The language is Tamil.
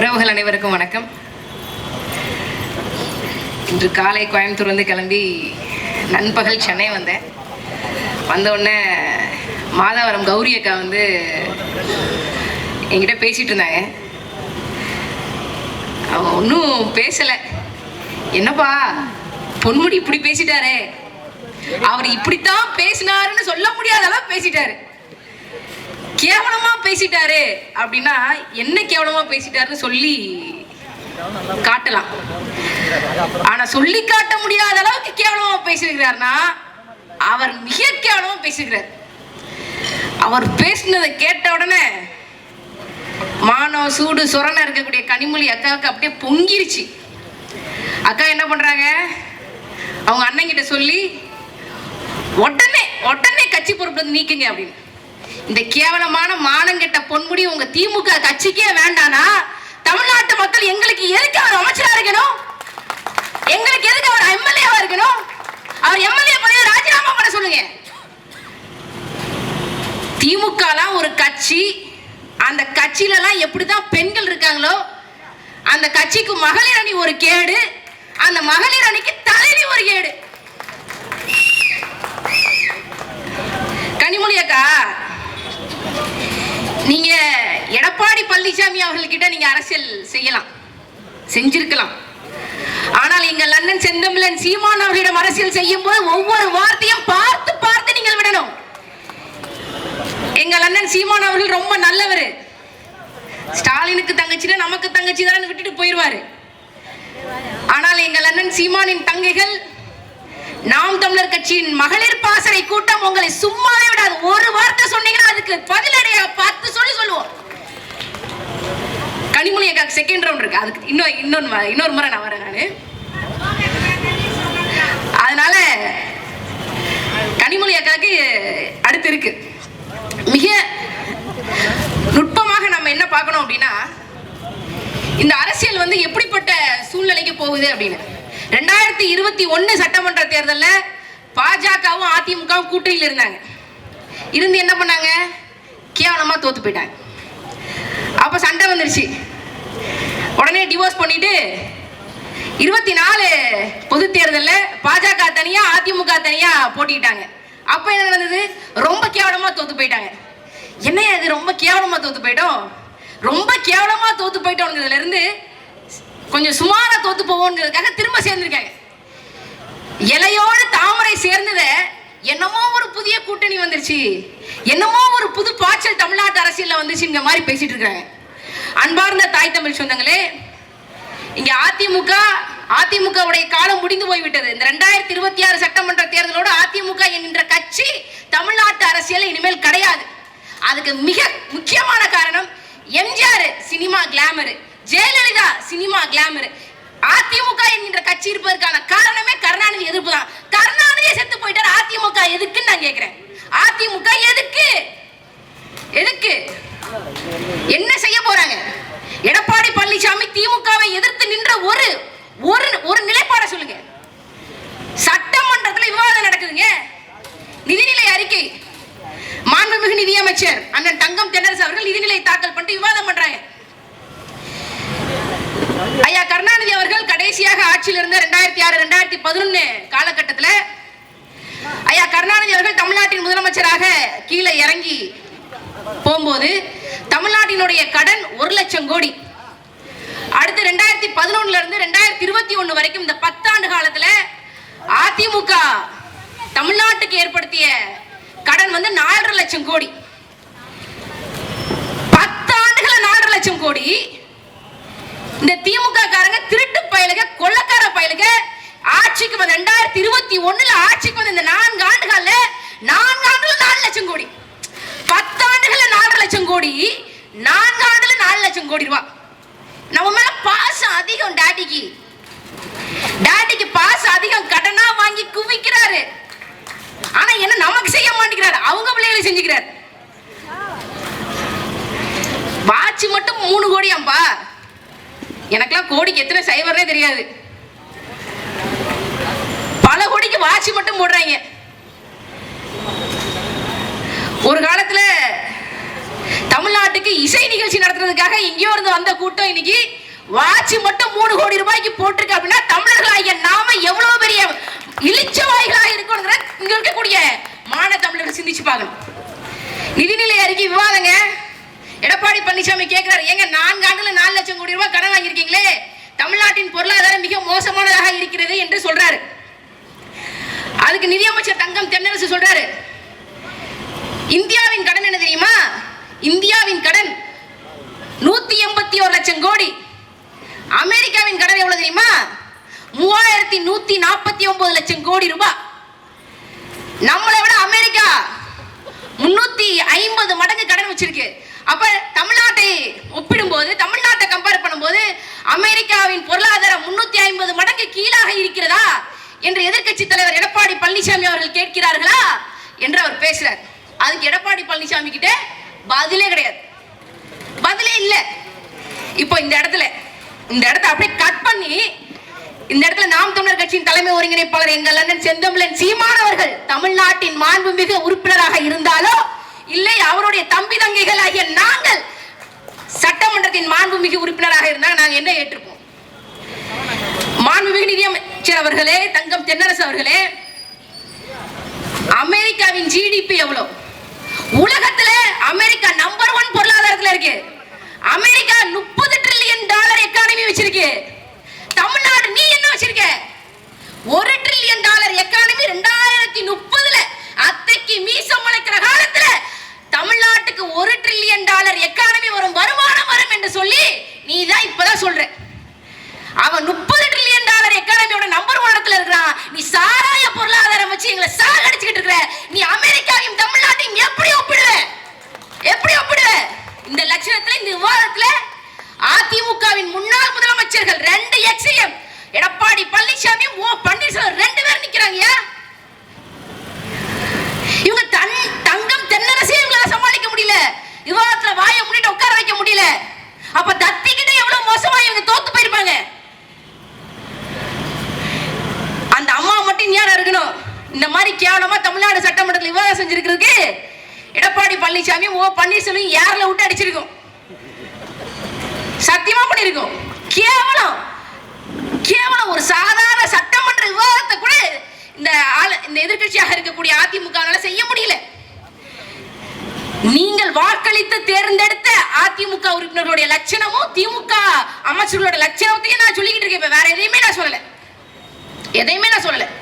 உறவுகள் அனைவருக்கும் வணக்கம். இன்று காலை கோயம்புத்தூர்லேருந்து கிளம்பி நண்பகல் சென்னை வந்தேன். வந்தவுடனே மாதாவரம் கௌரி அக்கா வந்து என்கிட்ட பேசிட்டு இருந்தாங்க. அவன் ஒன்றும் பேசலை. என்னப்பா பொன்முடி இப்படி பேசிட்டாரே. அவர் இப்படித்தான் பேசினாருன்னு சொல்ல முடியாத அளவு பேசிட்டாரு. கேவலமா பேசிட்டாரு அப்படின்னா என்ன கேவலமா பேசிட்டாருன்னு சொல்லி காட்டலாம். ஆனா சொல்லி காட்ட முடியாத அளவுக்கு கேவலமா பேசியிருக்கிறார்னா அவர் மிக கேவலமா பேசியிருக்கிறார். அவர் பேசினதை கேட்ட உடனே மானம் சூடு சொரணை இருக்கக்கூடிய கனிமொழி அக்காவுக்கு அப்படியே பொங்கிருச்சு. அக்கா என்ன பண்றாங்க? அவங்க அண்ணன் கிட்ட சொல்லி உடனே உடனே கட்சி பொறுப்பு வந்து நீக்குங்க அப்படின்னு. இந்த கேவலமான மானங்கெட்ட பொன்முடி உங்க திமுக கட்சிக்கே வேண்டானா? தமிழ்நாட்டு மக்கள் எங்களுக்கு எதுக்கு அவர் அமைச்சரா இருக்கணும்? எங்களுக்கு எதுக்கு அவர் எம்எல்ஏவா இருக்கணும்? அவர் எம்எல்ஏ பதவியை ராஜினாமா பண்ண சொல்லுங்க. திமுகலாம் ஒரு கட்சி. அந்த கட்சியிலலாம் எப்படிதான் பெண்கள் இருக்காங்களோ அந்த கட்சிக்கு மகளிர் அணி ஒரு கேடு அந்த மகளிர் அணிக்கு தலைவி ஒரு கேடு. கனிமொழி அக்கா நீங்க எடப்பாடி பழனிசாமி அவர்கள்கிட்ட நீங்க அரசியல் செய்யலாம். செஞ்சிருக்கலாம். ஆனால் எங்கள் அண்ணன் செந்தமிழன் சீமான் அவர்களிடம் அரசியல் செய்யும் போது ஒவ்வொரு வார்த்தையும் பார்த்து பார்த்து நீங்கள் விடணும். எங்கள் அண்ணன் சீமான் அவர்கள் ரொம்ப நல்லவர். ஸ்டாலினுக்கு தங்கச்சினா நமக்கு தங்கச்சி தான் விட்டுட்டு போயிடுவாரு ஆனால் எங்கள் அண்ணன் சீமானின் தங்கைகள் நாம் தமிழர் கட்சியின் மகளிர் பாசறை கூட்டம் உங்களை சும்மாவே விடாது. ஒரு வார்த்தை சொன்னீங்கன்னா அதுக்கு பதில் பத்து சொல்லி சொல்லுவோம் எனக்கு செகண்ட் ரவுண்ட் இருக்கு. அதுக்கு இன்னும் இன்னொன்று இன்னொரு முறை நான் வரேன் நான். அதனால கனிமொழி அக்காவுக்கு அடுத்து இருக்கு. மிக நுட்பமாக நம்ம என்ன பார்க்கணும் அப்படின்னா இந்த அரசியல் வந்து எப்படிப்பட்ட சூழ்நிலைக்கு போகுது அப்படின்னு. ரெண்டாயிரத்தி இருபத்தி ஒன்று சட்டமன்ற தேர்தலில் பாஜகவும் அதிமுகவும் கூட்டணியில் இருந்தாங்க. இருந்து என்ன பண்ணாங்க? கேவலமாக தோத்து போயிட்டாங்க. அப்போ சண்டை வந்துருச்சு. உடனே டிவோர்ஸ் பண்ணிட்டு இருபத்தி நாலு பொது தேர்தலில் பாஜக தனியா அதிமுக தனியா போட்டிக்கிட்டாங்க. அப்போ என்ன நடந்தது? ரொம்ப கேவலமா தோத்து போயிட்டாங்க. என்ன இது? ரொம்ப கேவலமா தோத்து போயிட்டோம். ரொம்ப கேவலமா தோத்து போயிட்டோங்கிறதுல இருந்து கொஞ்சம் சுமாரா தோத்து போவோங்கிறதுக்காக திரும்ப சேர்ந்திருக்காங்க. இலையோடு தாமரை சேர்ந்தத என்னமோ ஒரு புதிய கூட்டணி வந்துருச்சு. என்னமோ ஒரு புது பாய்ச்சல் தமிழ்நாட்டு அரசியல்ல வந்துச்சுங்கிற மாதிரி பேசிட்டு இருக்காங்க. அன்பார்ந்த தாய் தமிழ் சொந்தங்களே இங்க அதிமுக அதிமுக உடைய காலம் முடிந்து போய்விட்டது. இந்த ரெண்டாயிரத்தி இருபத்தி ஆறு சட்டமன்ற தேர்தலோடு அதிமுக என்கின்ற கட்சி தமிழ்நாட்டு அரசியல் இனிமேல் கிடையாது. அதுக்கு மிக முக்கியமான காரணம் MGR cinema glamour Jayalalithaa cinema glamour. AIADMK என்கின்ற கட்சி இருப்பதற்கான காரணமே கருணாநிதி எதிர்ப்பு தான். கருணாநிதியை செத்து போயிட்டார் அதிமுக எதுக்குன்னு நான் கேட்கிறேன்? அதிமுக எதுக்கு என்ன செய்ய போறாங்க எடப்பாடி பழனிசாமி திமுகவை எதிர்த்து நின்ற ஒரு ஒரு ஒரு நிலைப்பாட சொல்லுங்க சட்டமன்றத்துல விவாதம் நடக்குதுங்க நிதிநிலை அறிக்கை அமைச்சர் அண்ணன் தங்கம் தென்னரசு அவர்கள் நிதிநிலை தாக்கல் பண்ணிட்டு விவாதம் பண்றாங்க. ஐயா கருணாநிதி அவர்கள் கடைசியாக ஆட்சியில் இருந்த ரெண்டாயிரத்தி ஆறு ரெண்டாயிரத்தி பதினொன்னு காலகட்டத்தில் ஐயா கருணாநிதி அவர்கள் தமிழ்நாட்டின் முதலமைச்சராக கீழே இறங்கி போகும்போது தமிழ்நாட்டினுடைய கடன் ஒரு லட்சம் கோடி. அடுத்து ரெண்டாயிரத்தி பதினொன்னுல இருந்து ரெண்டாயிரத்தி இருபத்தி ஒன்று வரைக்கும் இந்த பத்தாண்டு காலத்துல அதிமுக தமிழ்நாட்டுக்கு ஏற்படுத்திய கடன் வந்து நாலரை லட்சம் கோடி பத்தாண்டுகள நாலரை லட்சம் கோடி. இந்த திமுக காரங்க திருட்டு பயலுக கொள்ளக்கார பயலுக ஆட்சிக்கு வந்த ரெண்டாயிரத்தி இருபத்தி ஒண்ணுல ஆட்சிக்கு வந்த இந்த நான்கு ஆண்டுகள்ல நான்கு ஆண்டுல நாலு லட்சம் கோடி. பத்தாண்டுகள்ல நாலு லட்சம் கோடி. நான்கு ஆண்டுல நாலு லட்சம் கோடி ரூபாய் நம்ம மேல பாசம் அதிகம் டாடிக்கு. டாடிக்கு பாசம் அதிகம் கடனா வாங்கி குவிக்கிறாரு. ஆனா என்ன நமக்கு செய்ய மாட்டேங்கிறாரு. அவங்க பிள்ளைகளை செஞ்சுக்கிறாரு வாட்ச் மட்டும் மூணு கோடியாம்பா? எனக்கெல்லாம் கோடிக்கு எத்தனை சைபர்னே தெரியாது. பல கோடிக்கு வாட்ச் மட்டும் போடுறாங்க. ஒரு காலத்துல தமிழ்நாட்டுக்கு இசை நிகழ்ச்சி நடத்துறதுக்காக எங்கேயோ இருந்து வந்த கூட்டம் இன்னைக்கு வாட்சி மட்டும் மூணு கோடி ரூபாய்க்கு போட்டிருக்கு அப்படின்னா தமிழர்களாகிய நாம எவ்வளவு பெரிய இளிச்சவாய்களா இருக்கணுங்கிற இங்க இருக்கக்கூடிய மான தமிழர்கள் சிந்திச்சு பார்க்கணும். நிதிநிலை அறிக்கை விவாதங்க. எடப்பாடி பழனிசாமி கேட்கிறார் ஏங்க நான்கு ஆண்டுல நாலு லட்சம் கோடி ரூபாய் கடன் வாங்கியிருக்கீங்களே? தமிழ்நாட்டின் பொருளாதாரம் மிக மோசமானதாக இருக்கிறது என்று சொல்றாரு. அதுக்கு நிதியமைச்சர் தங்கம் தென்னரசு சொல்றாரு. இந்தியாவின் கடன் என்ன தெரியுமா? இந்தியாவின் கடன் நூத்தி எண்பத்தி ஒரு லட்சம் கோடி. அமெரிக்காவின் கடன் எவ்வளவு தெரியுமா? மூவாயிரத்தி நூத்தி நாற்பத்தி ஒன்பது லட்சம் கோடி ரூபாய். நம்மளை விட அமெரிக்கா முன்னூத்தி ஐம்பது மடங்கு கடன் வச்சிருக்கு. அப்ப தமிழ்நாட்டை ஒப்பிடும்போது தமிழ்நாட்டை கம்பேர் பண்ணும்போது அமெரிக்காவின் பொருளாதாரம் முன்னூத்தி ஐம்பது மடங்கு கீழாக இருக்கிறதா என்று எதிர்க்கட்சி தலைவர் எடப்பாடி பழனிசாமி அவர்கள் கேட்கிறார்களா என்று அவர் பேசுறார். அதுக்கு எடப்பாடி பழனிசாமி கிட்ட பதிலே கிடையாது. பதிலே இல்ல. இப்போ இந்த இடத்துல இந்த இடத்த அப்படியே கட் பண்ணி இந்த இடத்துல நாம் தமிழர் கட்சியின் தலைமை ஒருங்கிணைப்பாளர் எங்கள் அண்ணன் செந்தமிழன் சீமானவர்கள் தமிழ்நாட்டின் மாண்புமிகு உறுப்பினராக இருந்தாலோ இல்லை அவருடைய தம்பி தங்கைகள் ஆகிய நாங்கள் சட்டமன்றத்தின் மாண்புமிகு உறுப்பினராக இருந்தால் நாங்கள் என்ன ஏற்றுப்போம்? மாண்புமிகு நிதியமைச்சர் அவர்களே தங்கம் தென்னரசு அவர்களே அமெரிக்காவின் ஜிடிபி எவ்வளவு? உலகத்துல அமெரிக்கா நம்பர் ஒன் பொருளாதாரத்துல இருக்கு. அமெரிக்கா முப்பது ட்ரில்லியன் டாலர் எக்கானமி வச்சிருக்கு. தமிழ்நாடு நீ என்ன வச்சிருக்க? ஒரு ட்ரில்லியன் டாலர் எக்கானமி ரெண்டாயிரத்தி முப்பதுல அத்தைக்கு மீசம் முளைக்கிற காலத்துல தமிழ்நாட்டுக்கு ஒரு ட்ரில்லியன் டாலர் எக்கானமி வரும் வருமானம் வரும் என்று சொல்லி நீ தான் இப்பதான் சொல்ற அவன் முப்பது ட்ரில்லியன் டாலர் எக்கானமியோட நம்பர் ஒன்ல இருக்கிறான் நீ சாராய பொருளாதாரம் வச்சு எங்களை சாகடிச்சுக்கிட்டு இருக்கிற. நீ அமெரிக்காவையும் தமிழ்நாட்டையும் எப்படி ஒப்பிடுவ? எப்படி ஒப்பிடுவ? இந்த லட்சணத்துல இந்த விவாதத்துல அதிமுகவின் முன்னாள் முதலமைச்சர்கள் ரெண்டு எக்ஸையும் எடப்பாடி பழனிசாமியும் ஓ பன்னீர்செல்வம் ரெண்டு பேர் நிக்கிறாங்க இவங்க தன் தங்கம் தென்னரசே இவங்களால சமாளிக்க முடியல விவாதத்துல வாயை மூடிட்டு உட்கார வைக்க முடியல அப்ப தத்திக்கிட்ட எவ்வளவு மோசமா இவங்க தோத்து போயிருப்பாங்க அந்த அம்மா மட்டும் யாரா இருக்கணும் இந்த மாதிரி தமிழ்நாடு சட்டமன்றத்தில் விவாதம் செஞ்சிருக்கிறதுக்கு எடப்பாடி பழனிசாமி ஓ பன்னீர்செல்வம் யாரில் விட்டு அடிச்சிருக்கும்? சத்தியமா பண்ணிருக்கோம். கேவலம். கேவலம். ஒரு சாதாரண சட்டமன்ற விவாதத்தை கூட இந்த ஆள இந்த எதிர்கட்சியாக இருக்கக்கூடிய அதிமுக செய்ய முடியல. நீங்கள் வாக்களித்து தேர்ந்தெடுத்த அதிமுக உறுப்பினர்களுடைய லட்சணமும் திமுக அமைச்சர்களோட லட்சணத்தையும் நான் சொல்லிக்கிட்டு இருக்கேன். வேற எதையுமே நான் சொல்லல. எதையுமே நான் சொல்லலை.